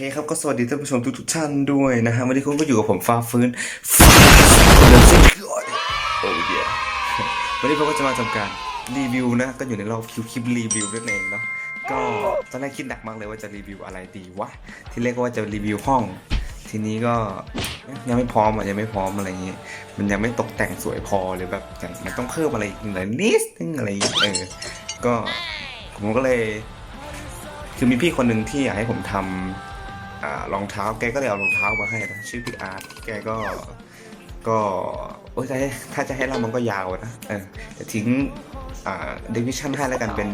เคครับก็สวัสดีท่านผู้ชมทุกทุกๆท่านด้วยนะฮะวันนี้คุณก็อยู่กับผมฟ้าฟื้นฟ้าเดิมเส้นก่อโอ้ยวันนี้ผมก็จะมาทำการรีวิวนะก็อยู่ในรอบคิวคลิปรีวิวนั่นเองเนาะก็ตอนแรกคิดหนักมากเลยว่าจะรีวิวอะไรดีวะที่แรกก็ว่าจะรีวิวห้อง ทีนี้ก็ยังไม่พร้อมอะยังไม่พร้อมอะไรอย่างเงี้ยมันยังไม่ตกแต่งสวยพอหรือแบบย่างมันต้องเพิ่มอะไรอีกหน่อยนิดนึงอะไรอย่างเงี้ยเออก็ผมก็เลย คือมีพี่คนหนึ่งที่อยากให้ผมทำอ่า รองเท้าแกก็เลยเอารองเท้ามาให้นะชื่อพี่อาร์ตแกก็ก็โอ้ยถ้าจะให้เล่ามันก็ยาวนะเออทิ้งอ่าเดวิชั่นให้แล้วกันเป็น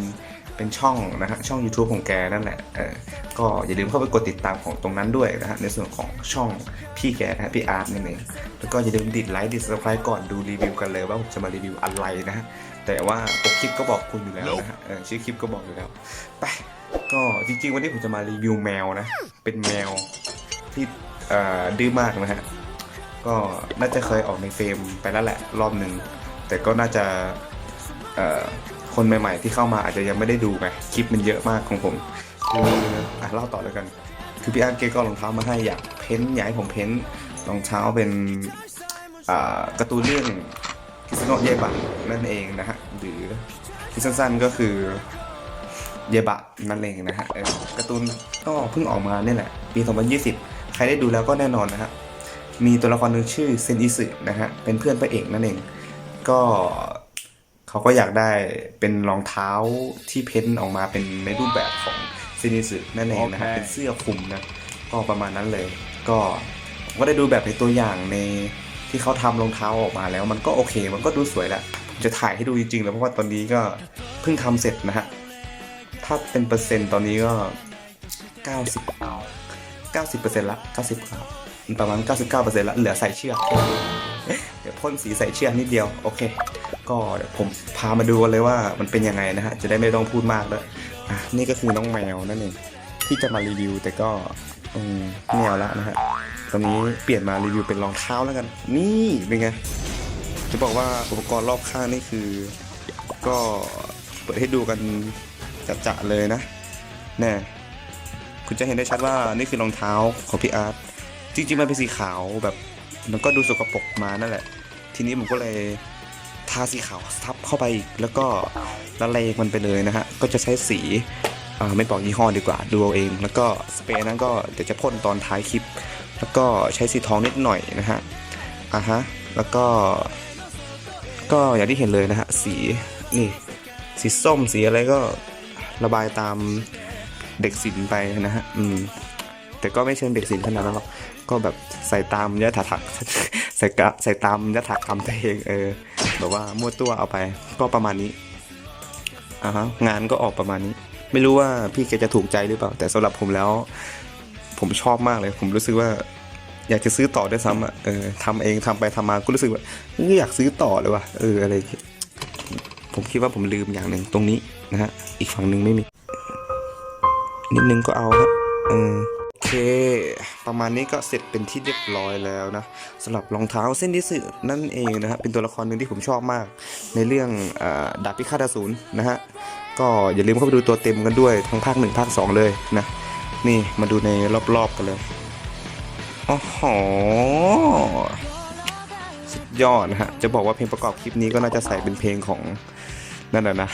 เป็นช่องนะฮะช่อง YouTube ของแกนั่นแหละเออก็อย่าลืมเข้าไปกดติดตามของตรงนั้นด้วยนะฮะในส่วนของช่องพี่แกนะฮะพี่อาร์ตนั่นเองแล้วก็อย่าลืมดิดไลค์ดิดซับสไครต์ก่อนดูรีวิวกันเลยว่าผมจะมารีวิวอะไรนะฮะแต่ว่าปกคลิปก็บอกคุณอยู่แล้วนะฮะชื่อคลิปก็บอกอยู่แล้วไป ก็จริงๆวันนี้ผมจะมารีวิวแมวนะ เป็นแมวที่ดื้อมากนะฮะ ก็น่าจะเคยออกในเฟรมไปแล้วแหละรอบหนึ่ง แต่ก็น่าจะคนใหม่ๆที่เข้ามาอาจจะยังไม่ได้ดูไงคลิปมันเยอะมากของผมคืออะเล่าต่อแล้วกัน คือพี่อาร์เกก็รองเท้ามาให้อยากเพ้นท์อยากให้ผมเพ้นท์รองเท้าเป็นการ์ตูนเรื่องคิสโนะเยบะนั่นเองนะฮะ หรือที่สั้นๆก็คือ เยบะนั่นเองนะฮะเออการ์ตูนก็เพิ่งออกมาเนี่ยแหละ ปี 2020 ใครได้ดูแล้วก็แน่นอนนะฮะมีตัวละครหนึ่งชื่อเซนอิสึนะฮะเป็นเพื่อนพระเอกนั่นเอง ก็เขาก็อยากได้เป็นรองเท้าที่เพ้นท์ออกมาเป็นในรูปแบบของเซนอิสึนั่นเองนะฮะโอเคเป็นเสื้อคลุมนะก็ประมาณนั้นเลย ก็ผมก็ได้ดูแบบในตัวอย่างในที่เขาทำรองเท้าออกมาแล้ว มันก็โอเค มันก็ดูสวยแหละผมจะถ่ายให้ดูจริงๆแล้วเพราะว่าตอนนี้ก็เพิ่งทำเสร็จนะฮะ ถ้าเป็นเปอร์เซ็นต์ตอนนี้ก็90 90เปอร์เซ็นต์ละ90ครับประมาณ 99เปอร์เซ็นต์ละเหลือใส่เชือก เดี๋ยวพ่นสีใส่เชือกนิดเดียว โอเค ก็เดี๋ยวผมพามาดูกันเลยว่ามันเป็นยังไงนะฮะ จะได้ไม่ต้องพูดมากเลยอะนี่ก็คือน้องแมวนั่นเองที่จะมารีวิว แต่ก็แมวละนะฮะ ตอนนี้เปลี่ยนมารีวิวเป็นรองเท้าแล้วกัน นี่เป็นไง จะบอกว่าอุปกรณ์รอบข้างนี่คือ ก็เปิดให้ดูกัน จะเลยนะแน่คุณจะเห็นได้ชัดว่านี่คือรองเท้าของพี่อาร์ตจริงๆมันเป็นสีขาวแบบมันก็ดูสกปรกมานั่นแหละ ทีนี้ผมก็เลยทาสีขาวทับเข้าไปอีกแล้วก็ละเลงมันไปเลยนะฮะก็จะใช้สีไม่บอกยี่ห้อดีกว่าดูเอาเอง แล้วก็สเปรย์นั้นก็เดี๋ยวจะพ่นตอนท้ายคลิป แล้วก็ใช้สีทองนิดหน่อยนะฮะอะฮะแล้วก็ ก็อย่างที่เห็นเลยนะฮะสีนี่สีส้มสีอะไรก็ ระบายตามเด็กศิลป์ไปนะฮะ อืม แต่ก็ไม่เชิงเด็กศิลป์ขนาดนั้นหรอก ก็แบบใส่ตามยถาถักใส่กะใส่ตามยถากรรมตัวเองเออ แบบว่ามั่วตัวเอาไป ก็ประมาณนี้ อ่าฮะ งานก็ออกประมาณนี้ ไม่รู้ว่าพี่แกจะถูกใจหรือเปล่า แต่สำหรับผมแล้ว ผมชอบมากเลย ผมรู้สึกว่า อยากจะซื้อต่อด้วยซ้ำอะ เออทำเองทำไปทำมา ก็รู้สึกว่าอยากซื้อต่อเลยว่ะ เอออะไร ผมคิดว่าผมลืมอย่างหนึ่งตรงนี้นะฮะ อีกฝั่งหนึ่งไม่มี นิดนึงก็เอาครับเออโอเค ประมาณนี้ก็เสร็จเป็นที่เรียบร้อยแล้วนะสำหรับรองเท้าเส้นดิสึนั่นเองนะฮะ เป็นตัวละครหนึ่งที่ผมชอบมาก ในเรื่องอดาบพิฆาตอสูรนะฮะ ก็อย่าลืมเข้าไปดูตัวเต็มกันด้วยทั้งภาคหนึ่งภาคสองเลยนะ นี่มาดูในรอบๆกันเลยอ้โห สุดยอดนะฮะ จะบอกว่าเพลงประกอบคลิปนี้ก็น่าจะใส่เป็นเพลงของนั่นแหละนะ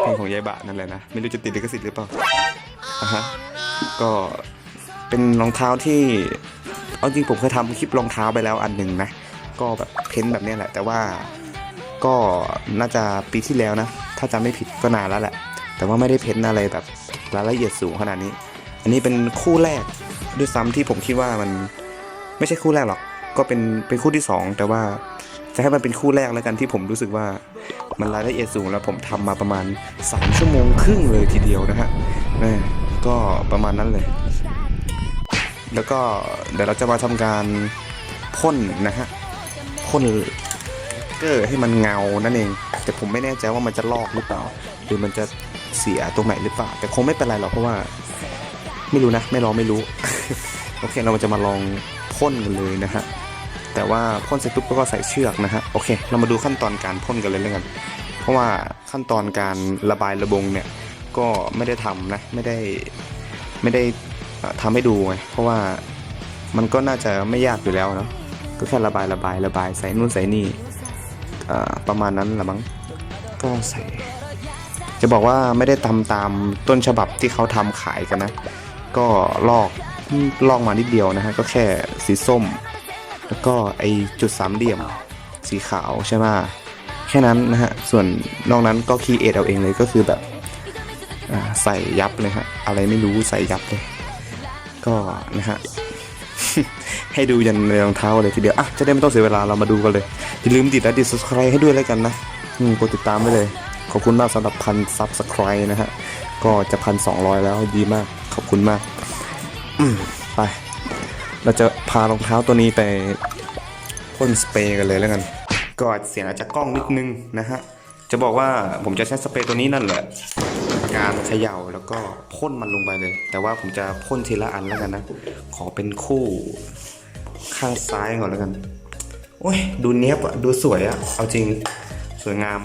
เพลงของยายบะนั่นแหละนะ ไม่รู้จะติดลิขสิทธิ์หรือเปล่าอะฮะ ก็เป็นรองเท้าที่ เอาจริงผมเคยทำคลิปรองเท้าไปแล้วอันหนึ่งนะ ก็แบบเพ้นท์แบบนี้แหละ แต่ว่าก็น่าจะปีที่แล้วนะ ถ้าจำไม่ผิดก็นานแล้วแหละ แต่ว่าไม่ได้เพ้นท์อะไรแบบรายละเอียดสูงขนาดนี้ อันนี้เป็นคู่แรกด้วยซ้ำที่ผมคิดว่ามันไม่ใช่คู่แรกหรอก ก็เป็นเป็นคู่ที่สองแต่ว่าจะให้มันเป็นคู่แรกแล้วกันที่ผมรู้สึกว่ามันรายละเอียดสูงแล้วผมทำมาประมาณ 3 ชั่วโมงครึ่งเลยทีเดียวนะฮะแม่ก็ประมาณนั้นเลย แล้วก็เดี๋ยวเราจะมาทำการพ่นนะฮะพ่นเกอร์ให้มันเงานั่นเอง แต่ผมไม่แน่ใจว่ามันจะลอกหรือเปล่า หรือมันจะเสียตรงไหนหรือเปล่า แต่คงไม่เป็นไรหรอกเพราะว่า ไม่รู้นะ ไม่ลองไม่รู้ โอเคเราจะมาลองพ่นกันเลยนะฮะ แต่ว่าพ่นเสร็จปุ๊บก็ใส่เชือกนะฮะโอเค เรามาดูขั้นตอนการพ่นกันเลยแล้วกัน เพราะว่าขั้นตอนการระบายระบงเนี่ยก็ไม่ได้ทำนะไม่ได้ไม่ได้เอ่อทำให้ดูไงเพราะว่ามันก็น่าจะไม่ยากอยู่แล้วเนาะก็แค่ระบายระบายระบายใส่นู่นใส่นี่ประมาณนั้นแหละมั้งก็ใส่ จะบอกว่าไม่ได้ทำตามต้นฉบับที่เขาทำขายกันนะ ก็ลอกลอกมานิดเดียวนะฮะก็แค่สีส้ม แล้วก็ไอจุดสามเหลี่ยมสีขาวใช่ไหมแค่นั้นนะฮะ ส่วนนอกนั้นก็คีเอทเอาเองเลยก็คือแบบใส่ยับเลยฮะ อะไรไม่รู้ใส่ยับเลย ก็นะฮะ ให้ดูยันรองเท้าเลยทีเดียว อะ จะได้ไม่ต้องเสียเวลาเรามาดูกันเลย อย่าลืมติดและติด subscribe ให้ด้วยแล้วกันนะอืมกดติดตามไว้เลย ขอบคุณมากสำหรับพัน subscribe นะฮะ ก็จะพันสองร้อยแล้วดีมาก ขอบคุณมากอืมไป เราจะพารองเท้าตัวนี้ไปพ่นสเปรย์กันเลยแล้วกันก็อาจเสียงอาจจะกล้องนิดนึงนะฮะจะบอกว่าผมจะใช้สเปรย์ตัวนี้นั่นแหละ การเขย่าแล้วก็พ่นมันลงไปเลย แต่ว่าผมจะพ่นทีละอันแล้วกันนะ ขอเป็นคู่ข้างซ้ายก่อนแล้วกันโอ้ยดูเนี้ยบอะดูสวยอะเอาจริงสวยงาม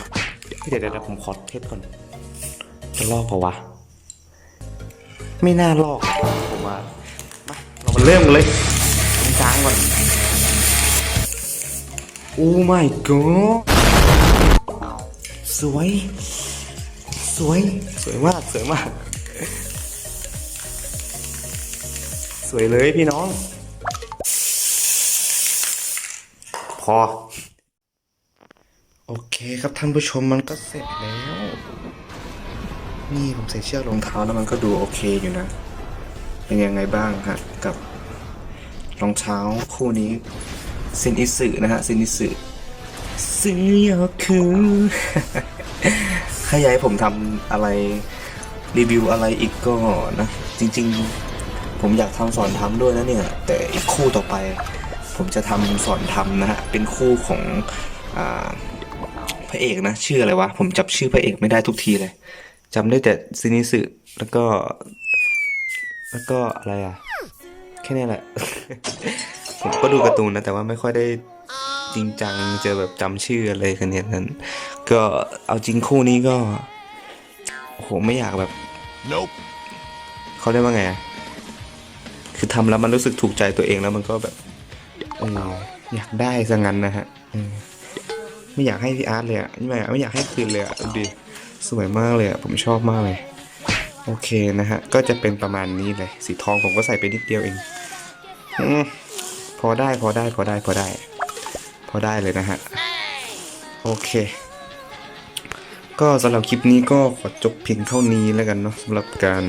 เดี๋ยวเดี๋ยวผมขอเทสก่อนจะลอกเปล่าวะ ไม่น่าลอกผมว่ามา เรามาเริ่มกันเลยจางๆก่อนโอ้ my god สวย สวย สวยมาก สวยมาก สวยเลยพี่น้อง พอ โอเคครับท่านผู้ชมมันก็เสร็จแล้ว นี่ผมใส่เชือกรองเท้าแล้วมันก็ดูโอเคอยู่นะ เป็นยังไงบ้างฮะกับ รองเท้าคู่นี้ซินอิสึนะฮะซินอิสึซื้อยอคือถ้าอยากให้ผมทำอะไรรีวิวอะไรอีกก็นะ จริงๆ ผมอยากทำสอนทำด้วยนะเนี่ย แต่อีกคู่ต่อไป ผมจะทำสอนทำนะฮะ เป็นคู่ของอ่าพระเอกนะ ชื่ออะไรวะ ผมจับชื่อพระเอกไม่ได้ทุกทีเลยจำได้แต่ซินิสึแล้วก็ แล้วก็อะไรอะ แค่นี้แหละ ผมก็ดูการ์ตูนนะ แต่ว่าไม่ค่อยได้จริงจังเจอแบบจำชื่ออะไรกันเนี่ยนั้น ก็เอาจริงคู่นี้ก็โอ้โหไม่อยากแบบ Nope. เขาเรียกว่าไงอะคือทำแล้วมันรู้สึกถูกใจตัวเองแล้วมันก็แบบเอออยากได้ซะงั้นนะฮะเออไม่อยากให้พี่อาร์ตเลยอะไม่อยากไม่อยากให้คืนเลยอะดูดิสวยมากเลยอะผมชอบมากเลย โอเคนะฮะ ก็จะเป็นประมาณนี้เลย สีทองผมก็ใส่ไปนิดเดียวเองอม พอได้พอได้พอได้พอได้ พอได้เลยนะฮะ โอเค ก็สำหรับคลิปนี้ก็ขอจบเพียงเท่านี้แล้วกันเนาะสำหรับการ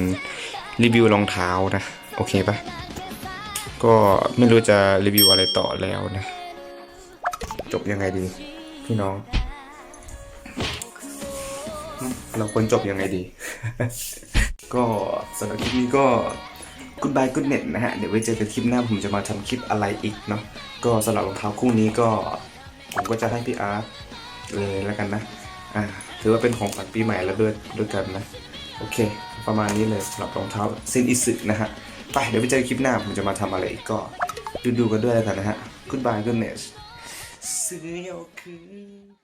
รีวิวรองเท้านะ โอเคปะก็ไม่รู้จะรีวิวอะไรต่อแล้วนะ จบยังไงดีพี่น้อง เราควรจบยังไงดี ก็สำหรับคลิปนี้ก็ goodbye good net นะฮะ เดี๋ยวไว้เจอกันคลิปหน้าผมจะมาทำคลิปอะไรอีกเนาะก็สำหรับรองเท้าคู่นี้ก็ ผมก็จะให้พี่อาร์ตเลยแล้วกันนะ อ่า ถือว่าเป็นของขวัญปีใหม่แล้วด้วยด้วยกันนะ โอเค ประมาณนี้เลยสำหรับรองเท้าเซนอิสึนะฮะ ไป เดี๋ยวไปเจอกันคลิปหน้าผมจะมาทำอะไรอีกก็ ดูดูกันด้วยแล้วกันนะฮะ goodbye good net ซื้อยคือ